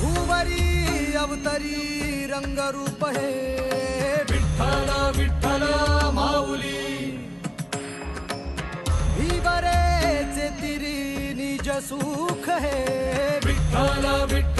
भूवरी तरी रंगरूप हे। विठल विठल माऊली। भीवरे तिरी निज सुख है। विठल विठल